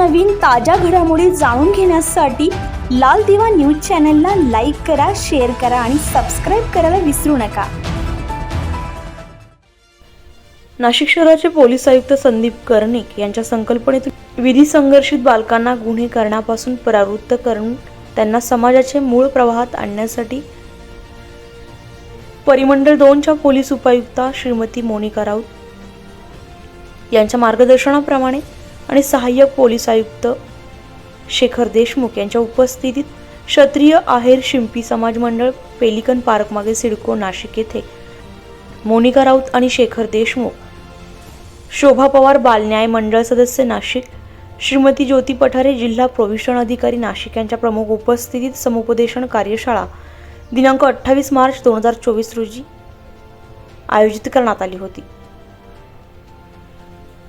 नवनवीन ताज्या घडामोडी जाणून घेण्यासाठी लाल दिवा न्यूज चॅनलला लाईक करा शेअर करा आणि सबस्क्राईब करायला विसरू नका. नाशिक शहराचे पोलीस आयुक्त संदीप कर्णिक यांच्या संकल्पनेतून विधी संघर्षित बालकांना गुन्हे करण्यापासून परावृत्त करून त्यांना समाजाचे मूळ प्रवाहात आणण्यासाठी परिमंडळ दोनच्या पोलीस उपायुक्ता श्रीमती मोनिका राऊत यांच्या मार्गदर्शनाप्रमाणे आणि सहाय्यक पोलीस आयुक्त शेखर देशमुख यांच्या उपस्थितीत क्षत्रिय आहेर शिंपी समाज मंडळ पेलिकन पार्कमागे सिडको नाशिक येथे मोनिका राऊत आणि शेखर देशमुख शोभा पवार बालन्याय मंडळ सदस्य नाशिक श्रीमती ज्योती पठारे जिल्हा प्रोव्हिशन अधिकारी नाशिक यांच्या प्रमुख उपस्थितीत समुपदेशन कार्यशाळा दिनांक अठ्ठावीस मार्च दोन हजार चोवीस रोजी आयोजित करण्यात आली होती.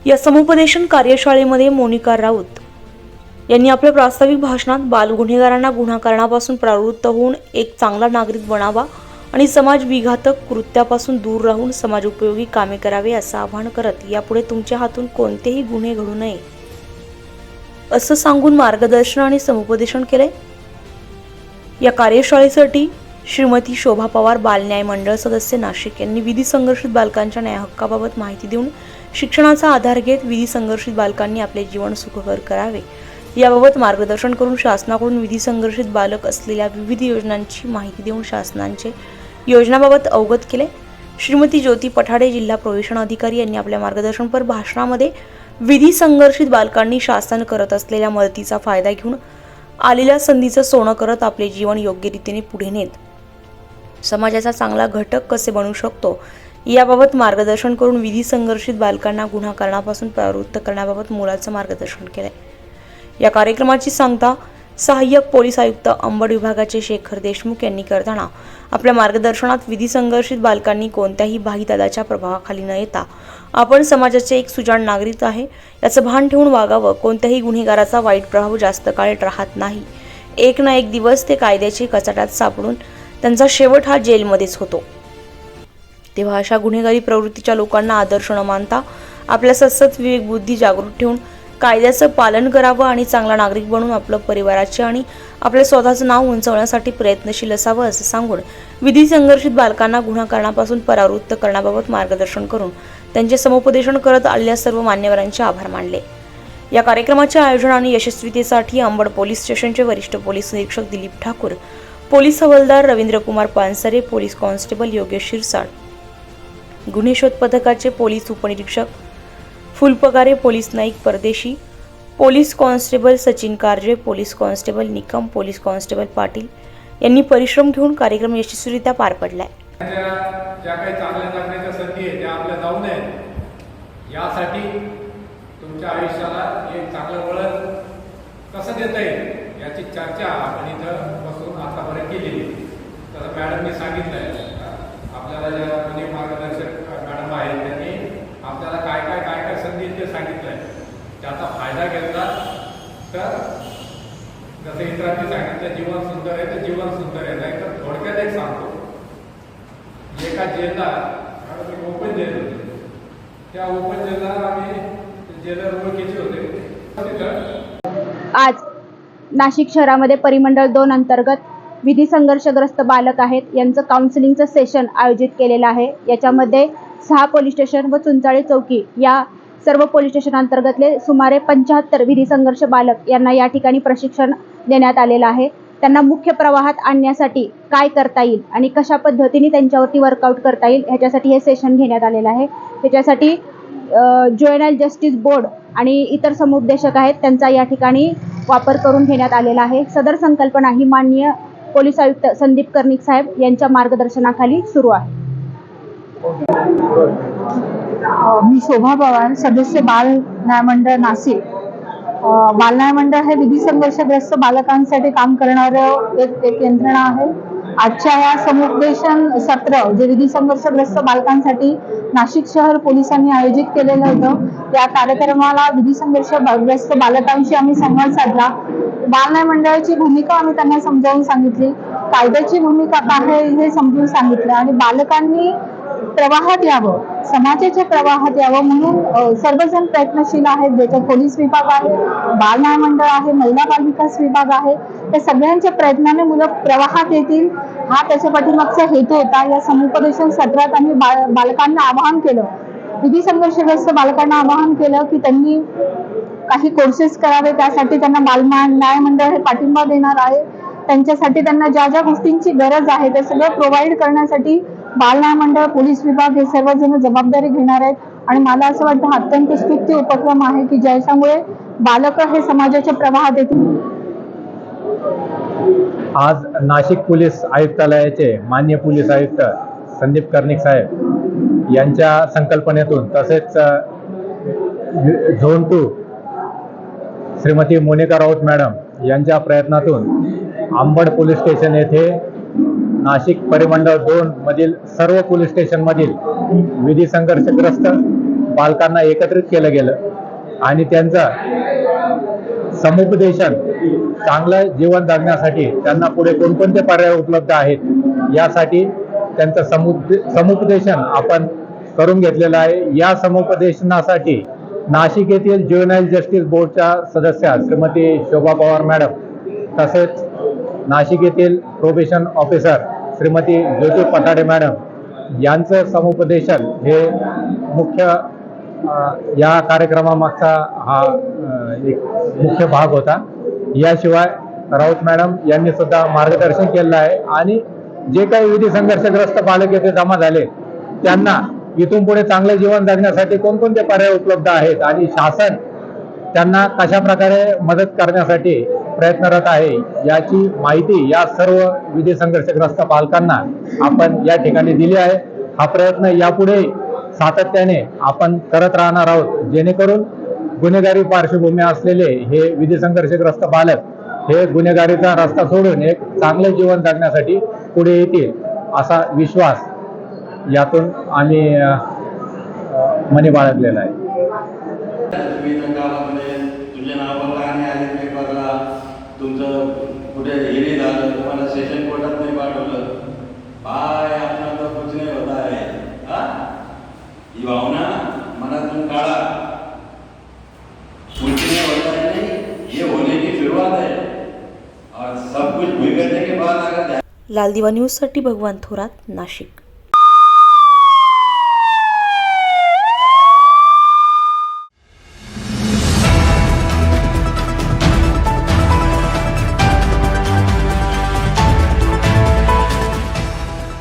या समुपदेशन कार्यशाळेमध्ये मोनिका राऊत यांनी आपल्या प्रास्ताविक भाषणात बाल गुन्हेगारांना गुन्हा करण्यापासून प्रवृत्त होऊन एक चांगला नागरिक बनावा आणि समाज विघातक कृत्यापासून दूर राहून समाज उपयोगी कामे करावे असं आवाहन करत यापुढे तुमच्या हातून कोणतेही गुन्हे घडू नये. असं सांगून मार्गदर्शन आणि समुपदेशन केले या कार्यशाळेसाठी श्रीमती शोभा पवार बालन्याय मंडळ सदस्य नाशिक यांनी विधी संघर्षित बालकांच्या न्याय हक्काबाबत माहिती देऊन शिक्षणाचा आधार घेत विधी संघर्षित बालकांनी आपले जीवन सुखकर करावे. याबाबत मार्गदर्शन करून शासनाकडून विधी संघर्षित बालक असलेल्या विविध योजनांची माहिती देऊन शासनांचे योजनाबाबत अवगत केले. श्रीमती ज्योती पठाडे जिल्हा प्रोवेशन अधिकारी यांनी आपल्या मार्गदर्शनपर भाषणामध्ये विधी संघर्षित बालकांनी शासन करत असलेल्या मदतीचा फायदा घेऊन आलेल्या संधीचं सोनं करत आपले जीवन योग्य रीतीने पुढे नेत. समाजाचा चांगला घटक कसे बनू शकतो? याबाबत मार्गदर्शन करून विधी संघर्षित बालकांना गुन्हा करण्यापासून प्रवृत्त करण्याबाबत मुलाचं मार्गदर्शन केलंय. या कार्यक्रमाची सांगता सहाय्यक पोलीस आयुक्त अंबड विभागाचे शेखर देशमुख यांनी करताना आपल्या मार्गदर्शनात विधी संघर्षित बालकांनी कोणत्याही भाईदादाच्या प्रभावाखाली न येता आपण समाजाचे एक सुजाण नागरिक आहे याचं भान ठेवून वागावं कोणत्याही गुन्हेगाराचा वाईट प्रभाव जास्त काळ राहत नाही. एक ना एक दिवस ते कायद्याचे कचाट्यात सापडून त्यांचा शेवट हा जेलमध्येच होतो. तेव्हा अशा गुन्हेगारी प्रवृत्तीच्या लोकांना आदर्श न मानता आपल्या सतत विवेक बुद्धी जागृत ठेवून कायद्याचं पालन करावं आणि चांगला नागरिक बनून आपलं परिवाराचे आणि आपल्या स्वतःचं नाव उंचवण्यासाठी प्रयत्नशील असावं असं सांगून विधी संघर्षित बालकांना गुन्हा करण्यापासून परावृत्त करण्याबाबत मार्गदर्शन करून त्यांचे समुपदेशन करत आलेल्या सर्व मान्यवरांचे आभार मानले. या कार्यक्रमाच्या आयोजन आणि यशस्वीतेसाठी अंबड पोलीस स्टेशनचे वरिष्ठ पोलीस निरीक्षक दिलीप ठाकूर पोलीस हवालदार रवींद्रकुमार पानसरे पोलीस कॉन्स्टेबल योगेश शिरसाट गुन्हे शोध पथकाचे पोलीस उपनिरीक्षक Phulpagare police Naik Pardeshi police constable Sachin Karje police constable Nikam police constable Patil यांनी परिश्रम घेऊन कार्यक्रम यशस्वीरित्या पार पडलाय. त्या ज्या काही चांगल्या जगण्याच्या संधी आहे त्या आपल्या जाऊ नये यासाठी तुमच्या आयुष्याला एक चांगलं वळण कसं देता येईल याची चर्चा आपण इथं बसून आतापर्यंत केलेली तर मॅडमनी सांगितलं आपल्याला ज्या म्हणजे कोणी मार्गदर्शक मॅडम आहेत त्यांनी आपल्याला काय काय काय काय संधी आहेत ते सांगितलं आहे त्याचा फायदा घेतला तर जसं इतरांनी सांगितलं जीवन सुंदर आहे तर जीवन सुंदर आहे. नाही तर थोडक्यात एक सांगतो. एका जेलला ओपन जेल होते. त्या ओपन जेलला आम्ही जेलर ओळखीचे होते. आज नाशिक शहरामध्ये परिमंडळ दोन अंतर्गत विधी संघर्षग्रस्त बालक आहेत. यांचं काउन्सिलिंगचं सेशन आयोजित केलेलं आहे. याच्यामध्ये सहा पोलीस स्टेशन व चुंचाळे चौकी या सर्व पोलीस स्टेशन अंतर्गतले सुमारे पंच्याहत्तर विधी संघर्ष बालक यांना या ठिकाणी प्रशिक्षण देण्यात आलेलं आहे. त्यांना मुख्य प्रवाहात आणण्यासाठी काय करता येईल आणि कशा पद्धतीने त्यांच्यावरती वर्कआउट करता येईल ह्याच्यासाठी हे सेशन घेण्यात आलेलं आहे. त्याच्यासाठी ज्युएनल जस्टिस बोर्ड आणि इतर समुपदेशक आहेत त्यांचा या ठिकाणी वापर करून घेण्यात आलेला आहे. सदर संकल्पना ही माननीय पोलीस आयुक्त संदीप कर्णिक साहेब यांच्या मार्गदर्शनाखाली सुरू आहे. मी शोभा पवार सदस्य बाल न्यायमंडळ नाशिक. बाल न्यायमंडळ हे विधी संघर्षग्रस्त बालकांसाठी काम करणारं एक एक यंत्रणा आहे. आजच्या या समुपदेशन सत्र जे विधी संघर्षग्रस्त बालकांसाठी नाशिक शहर पोलिसांनी आयोजित केलेलं होतं या कार्यक्रमाला विधी संघर्षग्रस्त बालकांशी आम्ही संवाद साधला. बाल न्यायमंडळाची भूमिका आम्ही त्यांना समजावून सांगितली. कायद्याची भूमिका काय आहे हे समजून सांगितलं आणि बालकांनी प्रवाहात यावं समाजाच्या प्रवाहात यावं म्हणून सर्वजण प्रयत्नशील आहेत. ज्याच्यात पोलीस विभाग आहे बाल न्यायमंडळ आहे महिला बाल विकास विभाग आहे. त्या सगळ्यांच्या प्रयत्नाने मुलं प्रवाहात येतील हा त्याच्या पाठीमागचा हेतू होता. या समुपदेशन सत्रात आम्ही बालकांना आवाहन केलं. विधी संघर्षग्रस्त बालकांना आवाहन केलं की त्यांनी काही कोर्सेस करावे. त्यासाठी त्यांना बालमा न्याय मंडळ हे पाठिंबा देणार आहे. त्यांच्यासाठी त्यांना ज्या ज्या गोष्टींची गरज आहे ते सगळं प्रोव्हाइड करण्यासाठी बाल मंडळ पोलीस विभाग हे सर्वजण जबाबदारी घेणार आहेत. आणि मला असं वाटतं हा अत्यंत स्तुत्य उपक्रम आहे की ज्याच्यामुळे बालक हे समाजाच्या प्रवाहात येतील. आज नाशिक पोलीस आयुक्तालयाचे मान्य पोलीस आयुक्त संदीप कर्णिक साहेब यांच्या संकल्पनेतून तसेच zone two Shrimati Monika Raut madam यांच्या प्रयत्नातून आंबड पोलीस स्टेशन येथे नाशिक परिमंडळ दोन मधील सर्व पोलीस स्टेशनमधील विधी संघर्षग्रस्त बालकांना एकत्रित केलं गेलं. आणि त्यांचं समुपदेशन चांगलं जीवन जगण्यासाठी त्यांना पुढे कोणकोणते पर्याय उपलब्ध आहेत यासाठी त्यांचं समुद समुपदेशन आपण करून घेतलेलं आहे. या समुपदेशनासाठी नाशिक येथील ज्युनाईल जस्टिस बोर्डच्या सदस्या श्रीमती शोभा पवार मॅडम तसेच नाशिक येथील probation officer Shrimati Jyoti Pathade madam यांचं समुपदेशन हे मुख्य या कार्यक्रमामागचा हा एक मुख्य भाग होता. याशिवाय राऊत मॅडम यांनी सुद्धा मार्गदर्शन केलं आहे आणि जे काही विधी संघर्षग्रस्त बालक येथे जमा झाले त्यांना इथून पुढे चांगले जीवन जगण्यासाठी कोणकोणते पर्याय उपलब्ध आहेत आणि शासन त्यांना कशा प्रकारे मदत करण्यासाठी प्रयत्नरत आहे याची माहिती या सर्व विधी संघर्षग्रस्त पालकांना आपण या ठिकाणी दिली आहे. हा प्रयत्न यापुढे सातत्याने आपण करत राहणार आहोत. जेणेकरून गुन्हेगारी पार्श्वभूमी असलेले हे विधी संघर्षग्रस्त बालक हे गुन्हेगारीचा रस्ता सोडून एक चांगले जीवन जगण्यासाठी पुढे येतील असा विश्वास यातून आम्ही मनी बाळगलेला आहे. विविध गावामध्ये तुझे नाव आणि आले पेपरला तुमचं कुठे हेरी झालं तुम्हाला सेशन कोर्टात नाही पाठवलं. काय आपला तर कुछ नाही होता आहे. हा? ही भावना मनातून काढा. कुछ नहीं होता है नहीं ये होने की शुरुआत है और सब कुछ बिगड़ने के बाद अगर लाल दिवा न्यूजसाठी भगवान थोरात नाशिक.